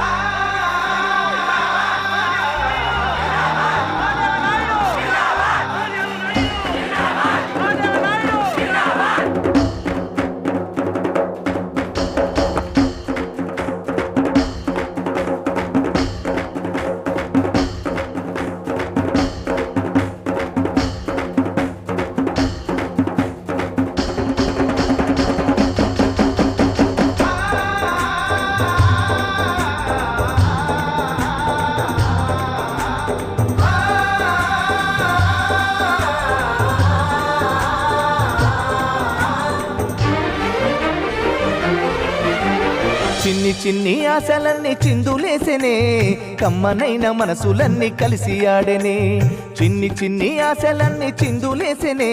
I చిన్ని చిన్ని ఆశలన్నీ చిందులేసెనే కమ్మనైన మనసులన్నీ కలిసి ఆడెనే. చిన్ని చిన్ని ఆశలన్నీ చిందులేసెనే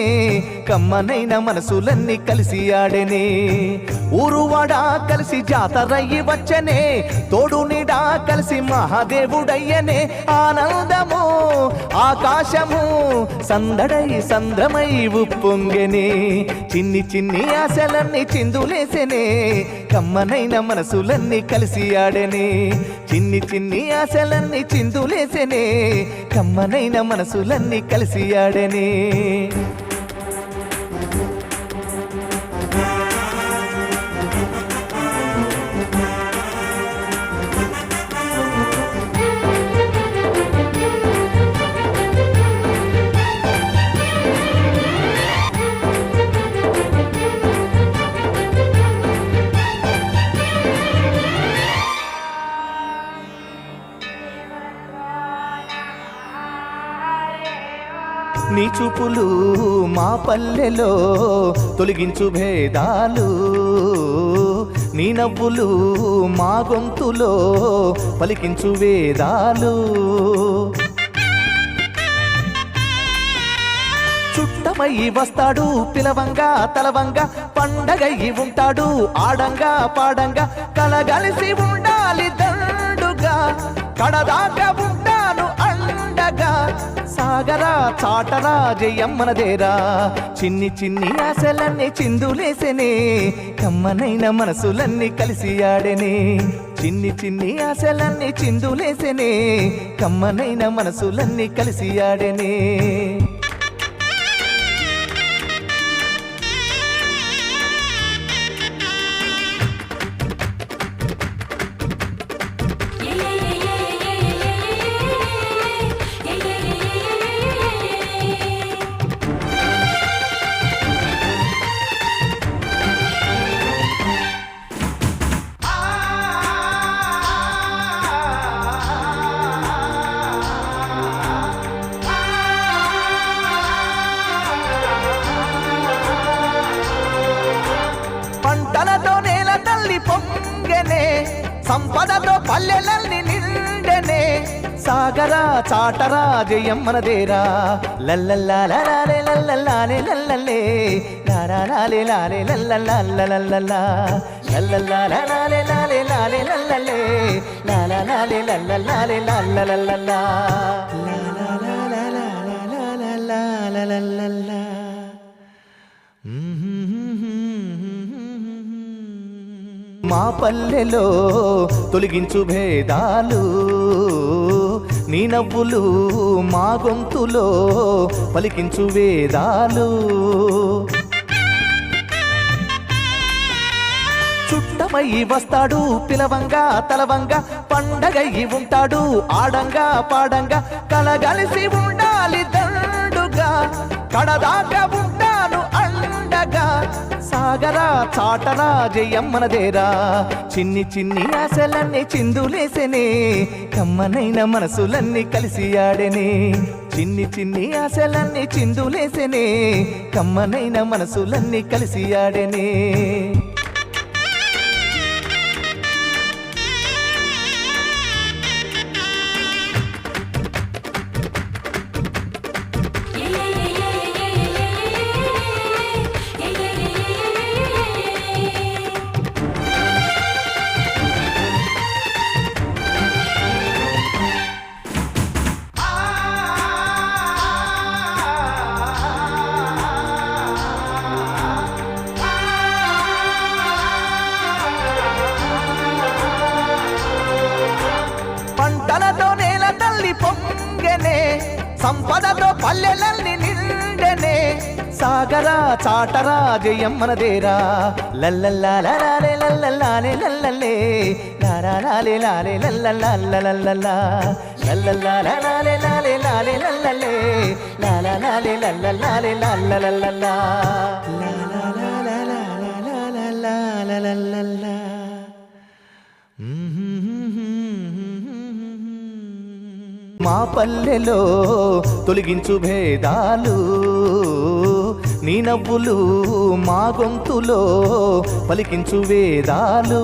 కమ్మనైన మనసులన్నీ కలిసి ఆడెనే. ఊరువాడా కలిసి జాతరయ్యి వచ్చనే తోడు నీడా కలిసి మహాదేవుడయ్యనే. ఆనందము ఆకాశము సందడై సంద్రమై ఉప్పొంగెనే. చిన్ని చిన్ని ఆశలన్నీ చిందులేసెనే కమ్మనైన మనసులన్నీ కలిసి ఆడనే. చిన్ని చిన్ని ఆశలన్నీ చిందులేసనే. కమ్మనైన మనసులన్నీ కలిసి ఆడనే. నీ చూపులు మా పల్లెలో తొలగించు భేదాలు. నీ నవ్వులు మా గొంతులో పలికించు వేదాలు. చుట్టమయ్యి వస్తాడు పిలవంగా తలవంగా పండగయ్యి ఉంటాడు ఆడంగా పాడంగా కలగలిసి ఉండాలి దండుగా. కడదాకా సాగరా చాటరా జయమ్మనదేరా చిన్ని చిన్ని ఆశలన్నీ చిందులేసెనే కమ్మనైన మనసులన్నీ కలిసి ఆడెనే. చిన్ని చిన్ని ఆశలన్నీ చిందులేసెనే కమ్మనైన మనసులన్నీ కలిసి ఆడెనే. సంపదతో పల్లెలల్ని నిండెనే. సాగరా చాటరా జయం మనదేరా. లల్లల్లాలే లల్లల్లాలే లల్లల్లే లారాలే లాలే లల్లల్లాలల్లల్లా లల్లల్లాలే లాలే లాలే లల్లల్లే లాలాలే లల్లల్లాలే లల్లల్లల్లా లాలాలే లల్లల్లా మా పల్లెలో తొలగించు భేదాలు నీ నవ్వులు మా గొంతులో పలికించు వేదాలు. చుట్టమయ్యి వస్తాడు పిలవంగా తలవంగా పండగయ్యి ఉంటాడు ఆడంగా పాడంగా కలగలిసి ఉండాలి దండుగా కడదాకా ఉండగా సాగరా చాటరా జయమ్మనదేరా. చిన్ని చిన్ని ఆశలన్నీ చిందులేసెనే కమ్మనైన మనసులన్నీ కలిసి ఆడెనే. చిన్ని చిన్ని ఆశలన్నీ చిందులేసెనే కమ్మనైన మనసులన్నీ కలిసి ఆడెనే. సంపదతో పల్లెలల్ని నిండెనే. సాగరా చాటరా జయమ్మనదేరా లల్లల్లాలే లల్లల్లాలే లల్లల్లే. లాలే లాలే లల్లల్లాలల్లల్లా లల్లల్లాలే లాలే లాలే లల్లల్లే. లాలే లల్లల్లాలే లల్లలల్లల్లా. లాలల్లల్లా మా పల్లెలో తొలగించు భేదాలు నీ నవ్వులు మా గొంతులో పలికించు వేదాలు.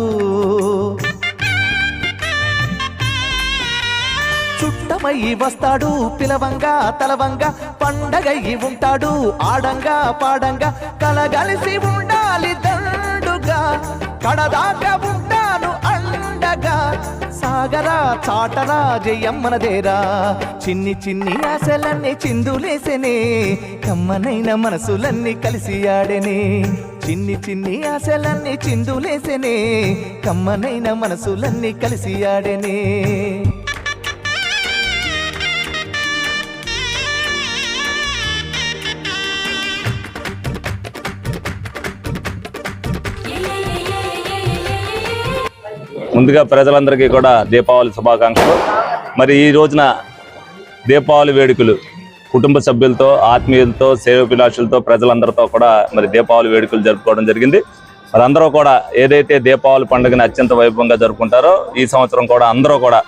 చుట్టమయ్యి వస్తాడు పిలవంగా తలవంగా పండగయ్యి ఉంటాడు ఆడంగా పాడంగా కలగలిసి ఉండాలి దండుగా. కడదాకా ఉండగా సాగరా చాటరా జయమ్మనదేరా చిన్ని చిన్ని ఆశలన్నీ చిందులేసెనే కమ్మనైన మనసులన్నీ కలిసి ఆడెనే. చిన్ని చిన్ని ఆశలన్నీ చిందులేసెనే కమ్మనైన మనసులన్నీ కలిసి ఆడెనే. ముందుగా ప్రజలందరికీ కూడా దీపావళి శుభాకాంక్షలు. మరి ఈ రోజున దీపావళి వేడుకలు కుటుంబ సభ్యులతో ఆత్మీయులతో సేవభిలాషులతో ప్రజలందరితో కూడా మరి దీపావళి వేడుకలు జరుపుకోవడం జరిగింది. మరి అందరూ కూడా ఏదైతే దీపావళి పండుగని అత్యంత వైభవంగా జరుపుకుంటారో ఈ సంవత్సరం కూడా అందరూ కూడా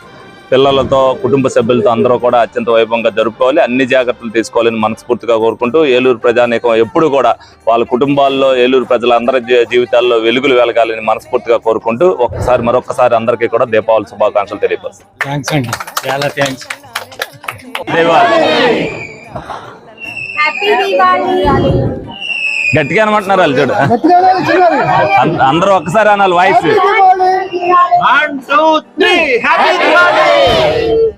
పిల్లలతో కుటుంబ సభ్యులతో అందరూ కూడా అత్యంత వైభవంగా జరుపుకోవాలి. అన్ని జాగ్రత్తలు తీసుకోవాలని మనస్ఫూర్తిగా కోరుకుంటూ ఏలూరు ప్రజానీకం ఎప్పుడు కూడా వాళ్ళ కుటుంబాల్లో ఏలూరు ప్రజలందరి జీ- జీవితాల్లో వెలుగులు వెలగాలని మనస్ఫూర్తిగా కోరుకుంటూ ఒక్కసారి మరొకసారి అందరికీ కూడా దీపావళి శుభాకాంక్షలు తెలియపరుస్తాను చాలా థ్యాంక్స్. గట్టిగా అనమంటున్నారు వాళ్ళు చూడు. అందరూ ఒక్కసారి అనాలి voice One, two, three. Happy Diwali!